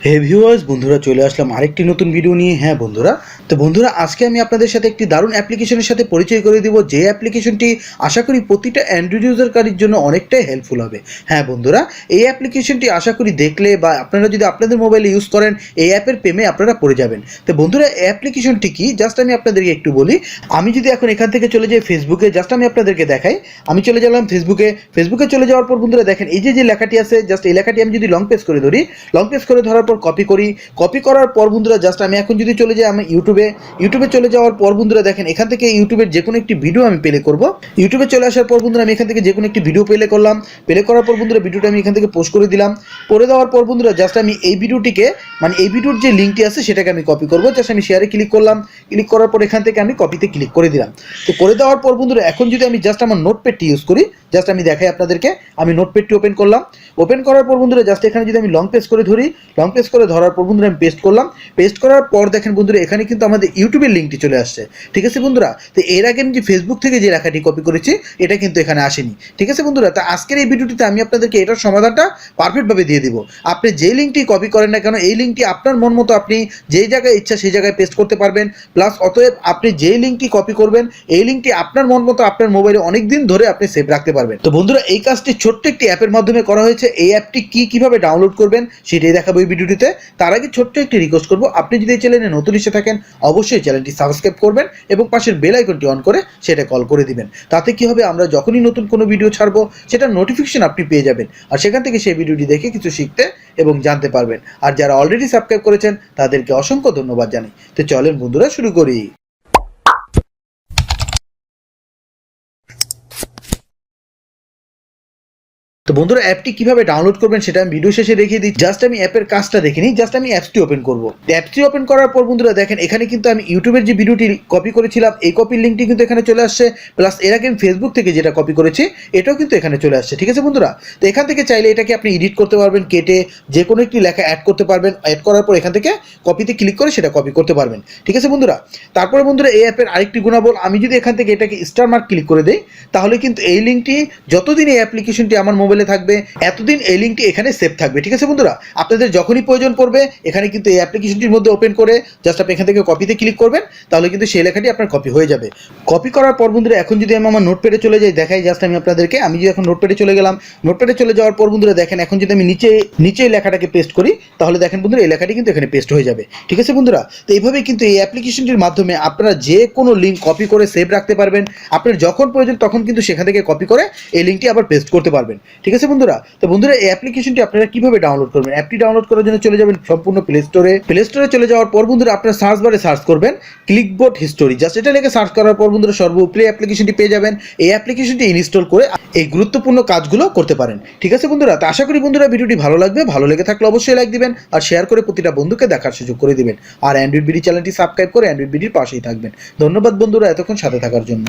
হে viewers বন্ধুরা, চলে আসলাম আরেকটি নতুন ভিডিও নিয়ে। হ্যাঁ বন্ধুরা, তো বন্ধুরা, আজকে আমি আপনাদের সাথে একটি দারুণ অ্যাপ্লিকেশনের সাথে পরিচয় করে দিব। যে অ্যাপ্লিকেশনটি আশা করি প্রতিটা অ্যান্ড্রয়েড ইউজারকারীর জন্য অনেকটাই হেল্পফুল হবে। হ্যাঁ বন্ধুরা, এই অ্যাপ্লিকেশনটি আশা করি দেখলে বা আপনারা যদি আপনাদের মোবাইলে ইউজ করেন, এই অ্যাপের প্রেমে আপনারা পড়ে যাবেন। তো বন্ধুরা, এই অ্যাপ্লিকেশনটি কি? জাস্ট আমি আপনাদেরকে একটু বলি। আমি যদি এখন এখান থেকে চলে যাই ফেসবুকে জাস্ট আমি আপনাদেরকে দেখাই। আমি চলে গেলাম ফেসবুকে ফেসবুকে চলে যাওয়ার পর, বন্ধুরা, দেখেন, এই যে যে লেখাটি আছে জাস্ট এই লেখাটি আমি যদি লং পেজ করে ধরি লং পেজ করে ধরার পর কপি করি। কপি করার পর বন্ধুরা জাস্ট আমি এখন যদি চলে যাই আমি ইউটিউবে ইউটিউবে চলে যাওয়ার পর বন্ধুরা দেখেন, এখান থেকে ইউটিউবের যে কোনো একটি ভিডিও আমি প্লে করব। ইউটিউবে চলে আসার পর বন্ধুরা আমি এখান থেকে যে কোনো একটি ভিডিও প্লে করলাম। প্লে করার পর বন্ধুরা ভিডিওটা আমি এখান থেকে পোস্ট করে দিলাম। করে দেওয়ার পর বন্ধুরা জাস্ট আমি এই ভিডিওটিকে মানে এই ভিডিওর যে লিঙ্কটি আছে সেটাকে আমি কপি করব। জাস্ট আমি শেয়ারে ক্লিক করলাম। ক্লিক করার পর এখান থেকে আমি কপিতে ক্লিক করে দিলাম। তো করে দেওয়ার পর বন্ধুরা এখন যদি আমি জাস্ট আমার নোটপ্যাডটি ইউজ করি জাস্ট আমি দেখাই আপনাদেরকে। আমি নোটপ্যাডটি ওপেন করলাম। ওপেন করার পর বন্ধুরা জাস্ট এখানে যদি আমি লং পেজ করে ধরি লং পেজ করে ধরার পর, বন্ধুরা আমি পেস্ট করলাম। পেস্ট করার পর দেখেন বন্ধুরা, এখানে কিন্তু আমাদের ইউটিউবের লিঙ্কটি চলে আসছে। ঠিক আছে বন্ধুরা? তো এর আগে আমি যে ফেসবুক থেকে যে লেখাটি কপি করেছি, এটা কিন্তু এখানে আসেনি। ঠিক আছে বন্ধুরা? তা আজকের এই ভিডিওটিতে আমি আপনাদেরকে এটার সমাধানটা পারফেক্টভাবে দিয়ে দিব। আপনি যে লিঙ্কটি কপি করেন না কেন, এই লিঙ্কটি আপনার মন মতো আপনি যেই জায়গায় ইচ্ছা সেই জায়গায় পেস্ট করতে পারবেন। প্লাস অতএব আপনি যেই লিঙ্কটি কপি করবেন, এই লিঙ্কটি আপনার মন মতো আপনার মোবাইলে অনেক দিন ধরে আপনি সেভ রাখতে পারবেন। তো বন্ধুরা, এই কাজটি ছোট্ট একটি অ্যাপের মাধ্যমে করা হয়েছে। এই অ্যাপটি কি কীভাবে ডাউনলোড করবেন, সেটাই দেখাবো এই ভিডিওটিতে তার আগে ছোট্ট একটি রিকোয়েস্ট করব। আপনি যদি এই চ্যানেলে নতুন এসে থাকেন, অবশ্যই চ্যানেলটি সাবস্ক্রাইব করবেন এবং পাশের বেল আইকনটি অন করে সেটা কল করে দিবেন। তাতে কি হবে, আমরা যখনই নতুন কোনো ভিডিও ছাড়বো, সেটা নোটিফিকেশন আপনি পেয়ে যাবেন। আর সেখান থেকে সেই ভিডিওটি দেখে কিছু শিখতে এবং জানতে পারবেন। আর যারা অলরেডি সাবস্ক্রাইব করেছেন, তাদেরকে অসংখ্য ধন্যবাদ জানাই। তো চলেন বন্ধুরা, শুরু করি। তো বন্ধুরা, অ্যাপটি কীভাবে ডাউনলোড করবেন সেটা আমি ভিডিও শেষে দেখিয়ে দিই জাস্ট আমি অ্যাপের কাজটা দেখে নিই জাস্ট আমি অ্যাপসটি ওপেন করব। অ্যাপসটি ওপেন করার পর বন্ধুরা, দেখেন, এখানে কিন্তু আমি ইউটিউবের যে ভিডিওটি কপি করেছিলাম, এই কপির লিঙ্কটি কিন্তু এখানে চলে আসছে। প্লাস এর আগে আমি ফেসবুক থেকে যেটা কপি করেছি, এটাও কিন্তু এখানে চলে আসছে। ঠিক আছে বন্ধুরা? তো এখান থেকে চাইলে এটাকে আপনি এডিট করতে পারবেন, কেটে যে কোনো একটি লেখা অ্যাড করতে পারবেন। অ্যাড করার পর এখান থেকে কপিতে ক্লিক করে সেটা কপি করতে পারবেন। ঠিক আছে বন্ধুরা? তারপরে বন্ধুরা, এই অ্যাপের আরেকটি গুণাবল, আমি যদি এখান থেকে এটাকে স্টার মার্ক ক্লিক করে দেই, তাহলে কিন্তু এই লিঙ্কটি যতদিন এই অ্যাপ্লিকেশনটি আমার মোবাইলে থাকবে, এতদিন এই লিঙ্কটি এখানে সেভ থাকবে, ঠিক আছে বন্ধুরা? আপনাদের যখনই প্রয়োজন পড়বে, এখানে কিন্তু এই অ্যাপ্লিকেশনটির মধ্যে ওপেন করে জাস্ট আপনি এখান থেকে কপিতে ক্লিক করবেন, তাহলে কিন্তু সেই লেখাটি আপনার কপি হয়ে যাবে। কপি করার পর বন্ধুরা, এখন যদি আমি আমার নোটপ্যাডে চলে যাই, দেখাই জাস্ট আমি আপনাদেরকে, আমি যদি এখন নোটপ্যাডে চলে গেলাম নোটপ্যাডে চলে যাওয়ার পর বন্ধুরা, দেখেন এখন যদি আমি নিচে নিচে এই লেখাটাকে পেস্ট করি, তাহলে দেখেন বন্ধুরা, এই লেখাটি কিন্তু এখানে পেস্ট হয়ে যাবে, ঠিক আছে বন্ধুরা? তো এইভাবেই কিন্তু এই অ্যাপ্লিকেশনটির মাধ্যমে আপনারা যে কোনো লিঙ্ক কপি করে সেভ রাখতে পারবেন, আপনার যখন প্রয়োজন তখন কিন্তু সেখান থেকে কপি করে এই লিঙ্কটি আবার পেস্ট করতে পারবেন ঠিক আছে বন্ধুরা? তো বন্ধুরা, এই অ্যাপ্লিকেশনটি আপনারা কীভাবে ডাউনলোড করবেন? অ্যাপটি ডাউনলোড করার জন্য চলে যাবেন সম্পূর্ণ প্লে স্টোরে প্লে স্টোরে চলে যাওয়ার পর বন্ধুরা, আপনারা সার্চ বারে সার্চ করবেন ক্লিকবোর্ড হিস্টোরি জাস্ট এটা লিখে সার্চ করার পর বন্ধুরা সর্বোপরি অ্যাপ্লিকেশনটি পেয়ে যাবেন। এই অ্যাপ্লিকেশনটি ইনস্টল করে এই গুরুত্বপূর্ণ কাজগুলো করতে পারেন। ঠিক আছে বন্ধুরা? তো আশা করি বন্ধুরা, ভিডিওটি ভালো লাগবে। ভালো লেগে থাকলে অবশ্যই লাইক দিবেন আর শেয়ার করে প্রতিটা বন্ধুকে দেখার সুযোগ করে দিবেন। আর অ্যান্ড্রয়েড বিডি চ্যানেলটি সাবস্ক্রাইব করে অ্যান্ড্রয়েড বিডির পাশেই থাকবেন। ধন্যবাদ বন্ধুরা, এতক্ষণ সাথে থাকার জন্য।